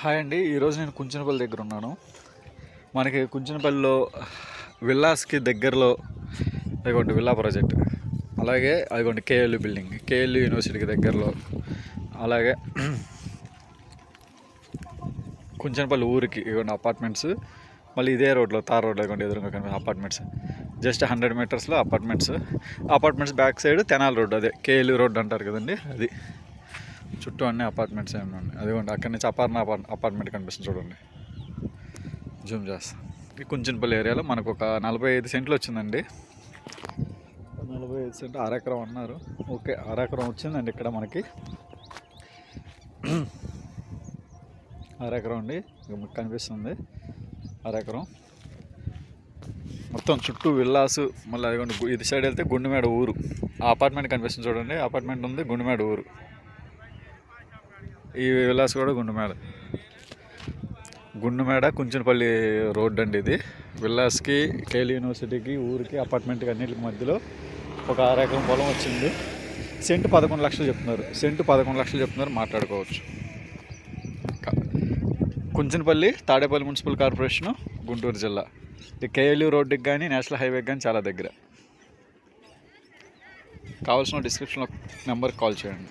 Hi అండి. ఈరోజు నేను కుంచనపల్లి దగ్గర ఉన్నాను. మనకి కుంచనపల్లిలో విల్లాస్కి దగ్గరలో అదిగోండి విల్లా ప్రాజెక్ట్. అలాగే అదిగోండి కేఎల్యు బిల్డింగ్. కేఎల్యు యూనివర్సిటీకి దగ్గరలో. అలాగే కుంచనపల్లి ఊరికి ఇవ్వండి అపార్ట్మెంట్స్. మళ్ళీ ఇదే రోడ్లో తార్ రోడ్లో ఇవ్వండి ఎదురుగా కనిపి apartments. Just hundred మీటర్స్లో apartments. Apartments back side Tenali road అదే. కేఎల్యు రోడ్ అంటారు కదండి అది. చుట్టూ అన్ని అపార్ట్మెంట్స్ ఏమి ఉన్నాయి? అదిగోండి అక్కడి నుంచి అపార్ట్మెంట్ అపార్ట్ అపార్ట్మెంట్ కనిపిస్తుంది చూడండి. జూమ్ చేస్తా. ఈ కుంచనపల్లి ఏరియాలో మనకు ఒక నలభై ఐదు సెంట్లు వచ్చిందండి. నలభై ఐదు సెంట్లు అరెకరం అన్నారు. ఓకే అరెకరం వచ్చిందండి ఇక్కడ మనకి. అరెకరం అండి మీకు కనిపిస్తుంది. అరెకరం మొత్తం చుట్టూ విల్లాసు మళ్ళీ అదిగోండి ఇది సైడ్ వెళ్తే గుండెమేడ ఊరు. ఆ అపార్ట్మెంట్ కనిపిస్తుంది చూడండి అపార్ట్మెంట్ ఉంది గుండెమేడ ఊరు. ఈ విలాస్ కూడా గుండుమేడ. గుండుమేడ కుంచనపల్లి రోడ్ అండి ఇది. విల్లాస్కి కేల్ యూనివర్సిటీకి ఊరికి అపార్ట్మెంట్కి అన్నింటికి మధ్యలో ఒక ఆరు ఎకరం పొలం వచ్చింది. సెంటు పదకొండు లక్షలు చెప్తున్నారు. సెంటు పదకొండు లక్షలు చెప్తున్నారు. మాట్లాడుకోవచ్చు. కుంచనపల్లి తాడేపల్లి మున్సిపల్ కార్పొరేషను గుంటూరు జిల్లా. కేఎల్యూ రోడ్డుకి కానీ నేషనల్ హైవేకి కానీ చాలా దగ్గర. కావాల్సిన డిస్క్రిప్షన్లో నెంబర్కి కాల్ చేయండి.